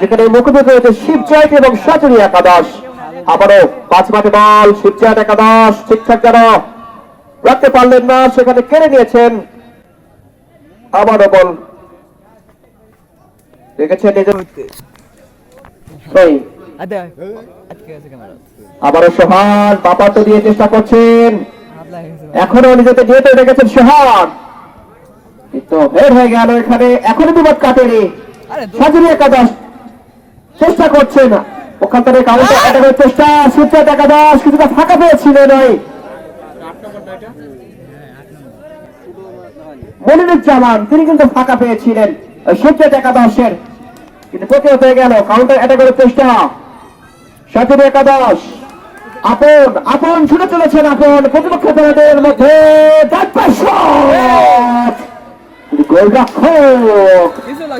যেখানে মুখোমুখি হয়েছে শিবজয় এবং সাজুরি একাদশ। আবারও পাঁচ মাঠে বল শিবজয় একাদশ ঠিকঠাক যেন রাখতে পারলেন না সেখানে কেড়ে নিয়েছেন। আবারও বল। আবারও সোহান বাবা তো দিয়ে চেষ্টা করছেন। এখনও নিজেকে নিয়ে রেখেছেন সোহান। কিন্তু বের হয়ে গেল এখানে এখনও বিপদ কাটেনি। সাজুরি একাদশ চেষ্টা করছেন ওখান থেকে কাউন্টার কাটানোর চেষ্টা সূর্য একাদশ কিছুটা ফাঁকা পেয়েছিলেন ওই মনিরুজ্জামান তিনি কিন্তু ফাঁকা পেয়েছিলেন সূর্য একাদশের কিন্তু প্রতিহত হয়ে গেল? কাউন্টার অ্যাটাকের চেষ্টা। সাজুরি একাদশ আপন আপন ছুটে চলেছেন আপন প্রতিপক্ষ দলের মধ্যে গোলরক্ষক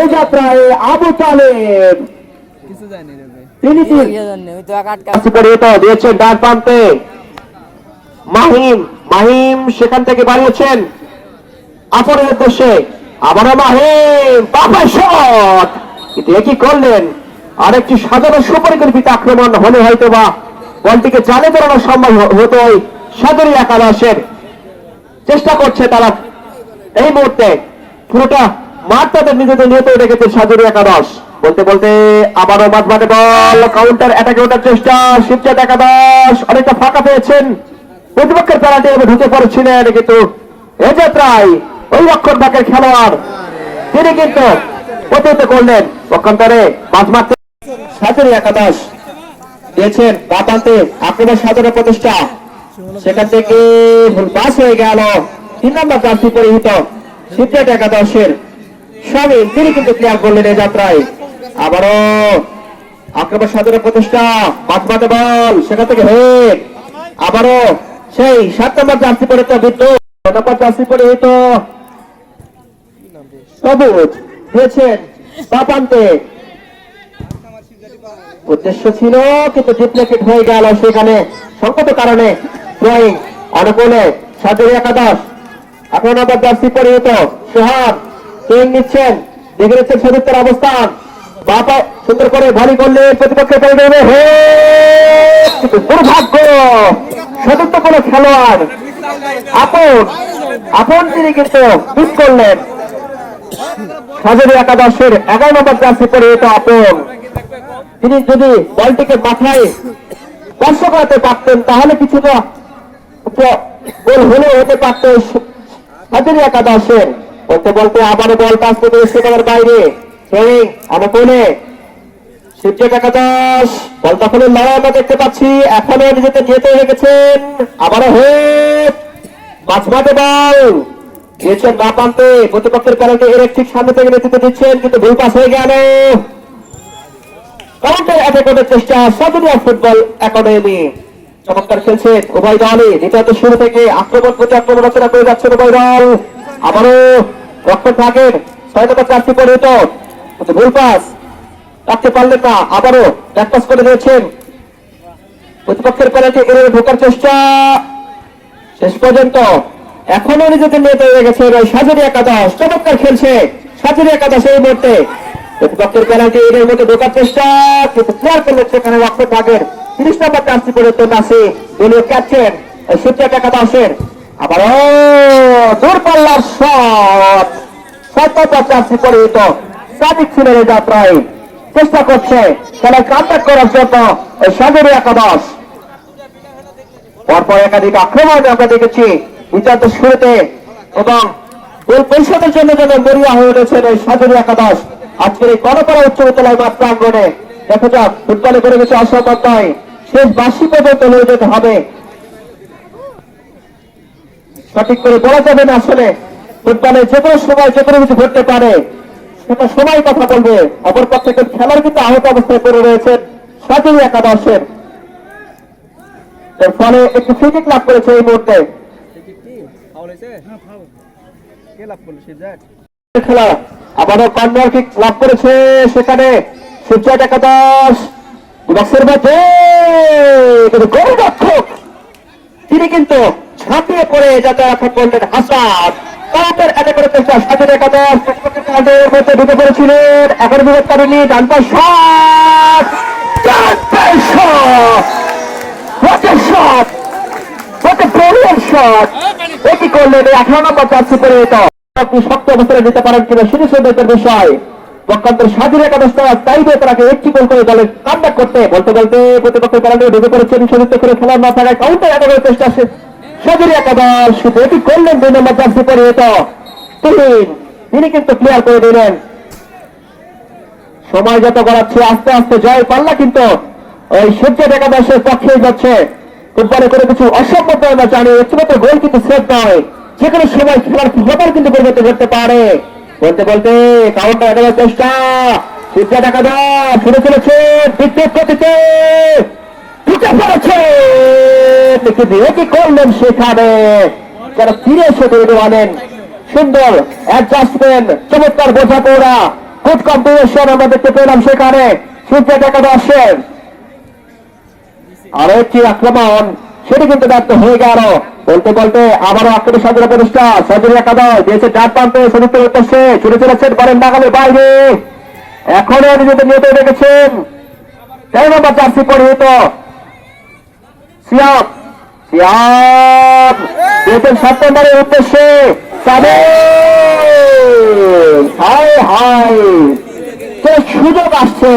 এই যাত্রায় আবু তালেব কিছু জানি রে ভাই। তিনি তিন ওই তো এক আটকা কাছে পরিণত দিয়েছেন ডান প্রান্তে মাহিম মাহিম সেখান থেকে বাড়িয়েছেন। আপনের উদ্দেশ্যে। আবারও মাহিম বাবা শট। কিন্তু একই করলেন? আরেকটি সাজানো সুপরিকল্পিত আক্রমণ হলে হয়তো বা বলটিকে জালে বেরোনো সম্ভব হতো ওই সাদরী একাদশের চেষ্টা করছে তারা এই মুহূর্তে। পুরোটা মাঠ তাদের নিজেদের নিয়ত রেখেছে সাজুরি একাদশ বলতে বলতে আবারও মাঠে বল কাউন্টার অ্যাটাকে ওঠার চেষ্টা শিবচাঁদ একাদশ অনেকটা ফাঁকা পেয়েছেন। প্রতিপক্ষের প্যারাটি ঢুকে পড়েছিলেন কিন্তু এ যাত্রায় ওই রক্ষণ ভাগের খেলোয়াড়। তিনি কিন্তু প্রতিহত করলেন। পক্ষান্তরে মাঝ মাঠে সাজুরি একাদশ দিয়েছেন বাপান্তে আক্রমণ সাজানো প্রতিষ্ঠা সেখান থেকে ভুল পাস হয়ে গেল। তিন নম্বর প্রার্থী পরিহিত সিদ্ধার্থ একাদশের স্বামী তিনি কিন্তু ক্লিয়ার করলেন এই যাত্রায় আবারও আক্রমণ সাজানো প্রতিষ্ঠা পাঁচ মাঠে বল, সেখান থেকে হেড। আবারও সেই সাত নম্বর প্রার্থী পরিহিত বিদ্যুৎ ছয় নম্বর প্রার্থী পরিহিত সবুজ দিয়েছেন বাপান্তে। উদ্দেশ্য ছিল, কিন্তু ডিপ্লেটেড হয়ে গেল সেখানে, সংকট কারণে ড্রয়িং অনুকূলে সাজুরি একাদশ। এখন আবার জার্সি পরিহিত সোহান নিচ্ছেন, দেখে নিচ্ছেন অবস্থান। বাপা সুন্দর করে ভারী করলে প্রতিপক্ষের পেয়ে দেবে দুর্ভাগ্য! সদুত্ত কোন খেলোয়াড় আপন আপন তিনি কিন্তু মিস করলেন। সাজুরি একাদশের এগারো নম্বর জার্সি পরিহিত আপন। তিনি যদি বলটিকে মাথায় স্পর্শ করাতে পারতেন, তাহলে কিছুটা গোল হলেও হতে পারত হাজারি একাদশের। বলতে বলতে আবারও বল পাস করতে সেটার বাইরে ট্রেনিং অনুকূলে শিবজেট একাদশ বল তখন লড়াই দেখতে পাচ্ছি। এখনও নিজেদের নিয়ে রেখেছেন আবারও হেড পাঁচ মাঠে বল। দিয়েছেন না পান্তে, প্রতিপক্ষের প্যারেন্টে এর ঠিক সামনে থেকে নেতৃত্ব দিচ্ছেন, কিন্তু ভুল পাস হয়ে গেল। কাউন্টার অ্যাটাক করার চেষ্টা সাদুরিয়া ফুটবল একাডেমি। চমৎকার খেলছে উভয় দলই। দ্বিতীয়ত শুরু থেকে আক্রমণ প্রতি আক্রমণ রচনা করে যাচ্ছে উভয় দল। আবারও রক্ষণ থাকেন ছয় নম্বর চারটি পরিহিত। কিন্তু ভুল পাস। রাখতে পারলেন না আবারও ব্যাকপাস করে দিয়েছেন। প্রতিপক্ষের প্যারাটি এর ঢোকার চেষ্টা। শেষ পর্যন্ত এখনও নিজেদের নিয়ে তৈরি গেছে ওই সাজুরি একাদশ চমৎকার খেলছে সাজুরি একাদশ এই মুহূর্তে। প্রতিপক্ষের পেনাল্টি এর মধ্যে ঢোকার চেষ্টা। কিন্তু ক্লিয়ার করলেন সেখানে রক্ত ভাগের তিরিশ নম্বর চান্সি পরিবর্তন আছে দলীয় ক্যাপ্টেন সূর্য একাদশের আবার দূরপাল্লার শট। সাত নম্বর চান্সি পরিহিত। সাদিক ছিলেন এই যাত্রায় চেষ্টা করছে, খেলায় কামব্যাক করার জন্য ওই সাজুরি একাদশ। পরপর একাধিক আক্রমণ আমরা দেখেছি বিচারত শুরুতে এবং গোল পরিষদের জন্য যেন মরিয়া হয়ে উঠেছেন এই সাজুরি একাদশ। আজকের এই গণপরা উচ্চ বিদ্যালয় মাঠ প্রাঙ্গনে দেখা যাক, ফুটবলে করে গেছে অসম্ভব নয় শেষ বাসি পর্যন্ত নিয়ে যেতে হবে। সঠিক করে বলা যাবে না আসলে। ফুটবলে যে কোনো সময় যে কোনো কিছু ঘটতে পারে। সেটা সময় কথা বলবে। অপর পক্ষে খেলার কিন্তু আহত অবস্থায় পড়ে রয়েছেন সাজুরি একাদশের এর ফলে একটু ফ্রিকিক লাভ করেছে এই মুহূর্তে। খেলা আবারও কর্নার কিক লাভ করেছে সেখানে। একাদশ। বক্সের মধ্যে। গোলরক্ষক তিনি কিন্তু ঝাঁপিয়ে পড়ে যাতে এখন করলেন হাসান। অ্যাটাক করে চেষ্টা সাথে দেখা কাউন্টারের মধ্যে ঢুকে পড়েছিলেন। এখন বিরোধ করেনি ডান পাশ শট। ডান পাশ শট। করলেন? আঠারো নম্বর চার্সি পরিণত শক্ত অবস্থানে নিতে পারেন কিনা সেটি সৌন্দর্যের বিষয়। পক্ষান্তর স্বাধীন একাদশ তারা চাইবে একটি গোল করে দলের কামব্যাক করতে, বলতে বলতে প্রতিপক্ষের কারণে ঢুকে পড়েছেন সদস্য করে খেলার না থাকায় কাউন্টার একাদশের চেষ্টা স্বাধীন একাদশ শুধু এটি করলেন, দুই নম্বর চার্সি পরিণত। তিন। তিনি কিন্তু ক্লিয়ার করে দিলেন। সময় যত গড়াচ্ছে, আস্তে আস্তে জয় পাল্লা কিন্তু ওই সূর্য একাদশের পক্ষে যাচ্ছে। ফুটবলে করে কিছু অসম্ভব আমরা জানি, একটিমাত্র গোল কিন্তু সেভ নয়। যে কোনো সময় খেলার ফলাফল কিন্তু পরিবর্তন করতে পারে। বলতে বলতে কাউন্টার একাদশ চেষ্টা। সূর্য একাদশ, শুরু চলেছে বিদ্যুৎ সেখানে। যারা ফিরে এসে তৈরি আনেন। সুন্দর অ্যাডজাস্টমেন্ট চমৎকার বোঝাপড়া গুড কম্পিটিশন আমরা দেখতে পেলাম সেখানে সূর্য একাদশের আরও একটি আক্রমণ, সেটি কিন্তু ব্যর্থ হয়ে গেল। বলতে বলতে আবারও আক্রমণ সাজুরা প্রতিষ্ঠা। সাজুরি একাদশ, দিয়েছে চার প্রান্তে সদস্য উদ্দেশ্যে ছুটে চলেছেন করেন নাগালের বাইরে। এখনও নিজেদের নিয়ত রেখেছেন। তেরো নম্বর চার্সি পরিহিত। সিয়াম সিয়াম, দিয়েছেন সাত নম্বরের উদ্দেশ্যে! হায় হায়! সুযোগ আসছে।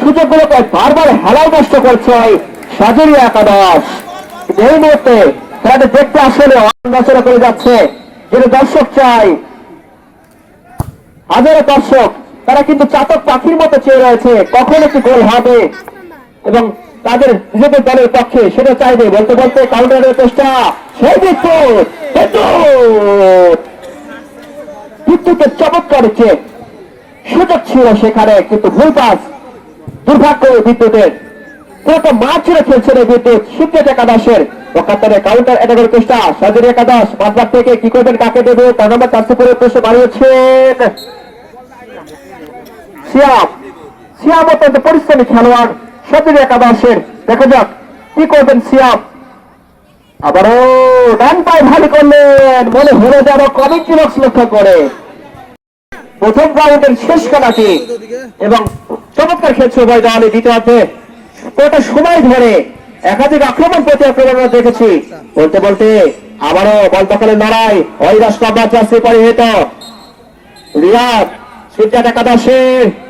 সুযোগগুলোকে বারবার হেলায় নষ্ট করছে ওই সাজেরি একাদশ। এই মুহূর্তে খেলাটা দেখতে আসলে করে যাচ্ছে। যেটা দর্শক চাই, হাজারো দর্শক, তারা কিন্তু চাতক পাখির মতো চেয়ে রয়েছে। কখন একটি গোল হবে? এবং তাদের নিজেদের দলের পক্ষে সেটা চাইবে। বলতে বলতে কাউন্টারের চেষ্টা। বিদ্যুৎ বিদ্যুতের চমৎকার যে সুযোগ ছিল সেখানে, কিন্তু ভুল পাস দুর্ভাগ্য বিদ্যুতের। এই বিদ্যুৎ। একাদশের কাউন্টার চেষ্টা। সাজের একাদশ মাঝমাঠ থেকে কি করবেন, কাকে দেবে? তার নম্বর চারশো করে উদ্দেশ্য বাড়িয়েছেন সিয়াম। সিয়াম অত্যন্ত পরিশ্রমী খেলোয়াড়। সাজের একাদশের। দেখা যাক কি করবেন সিয়াম। আবারও ডান পায়ে ভালো করলেন। মনে হলো যেন কমিটি বক্স লক্ষ্য করে। প্রথম রাউন্ডের শেষ খেলাটি এবং চমৎকার খেলছে উভয় দল এই দ্বিতীয়ার্ধে পুরোটা সময় ধরে একাধিক আক্রমণ প্রতি আক্রমণ দেখেছি। বলতে বলতে আবারও বল দখলে লড়াই। ঐরাস কম্বার যাচ্ছে পরিহিত রিয়াদ সূর্যাট একাদশে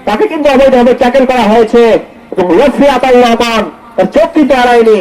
তাকে কিন্তু অবৈধভাবে ট্যাকেল করা হয়েছে। এবং লফি আতাই রহমান তার চোখ কিন্তু হারায়নি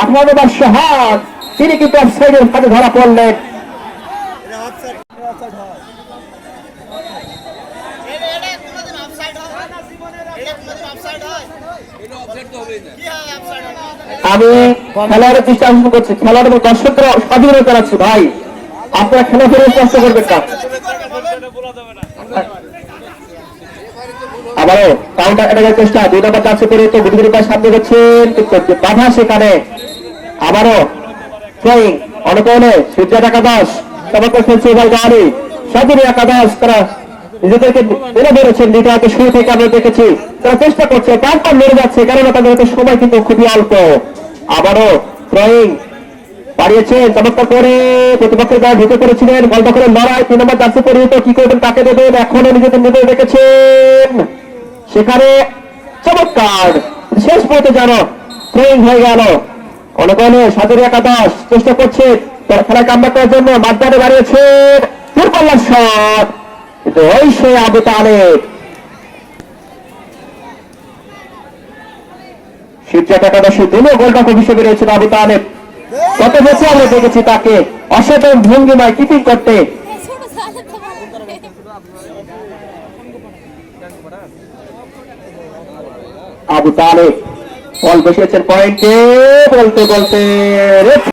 আঠারো নম্বর সোহাগ। তিনি কিন্তু অফসাইডের ফাঁদে ধরা পড়লেন। আমি খেলোয়াড়ের চেষ্টা করছি। খেলোয়াড় এবং দর্শকরা স্বাধীনতা জানাচ্ছি, ভাই। আপনারা খেলা ফেরত কষ্ট করবেন না। আবারও কাউন্টার অ্যাটাকের চেষ্টা। দুই নম্বর চান্সে করে তো গুটি গুটি সামনে গেছেন বাধা সেখানে। আবারও ট্রেইং অনেকনে সূর্য একাদশ খেলছে এবার গাড়ি তারা নিজেদেরকে শুরু থেকে আমরা দেখেছি। তারা চেষ্টা করছে, তারপর মেরে যাচ্ছে, কেননা তাদের সময় কিন্তু খুবই অল্প। আবারও করে কি করবেন দেবেন সেখানে চমৎকার, শেষ পর্যন্ত যেন ট্রেন হয়ে গেল। অনেকনে সাতের একাদশ চেষ্টা করছে। তার খেলায় কামব্যাক করার জন্য মাঝদারে বাড়িয়েছেন দূরপাল্লার শট কিন্তু ওই সে আবু রয়েছেন কত বছর আমরা দেখেছি তাকে। অসাধারণ ভঙ্গিমায় কিপিং করতে। আবু তালেব বল বসিয়েছেন পয়েন্টে বলতে বলতে রেফারি।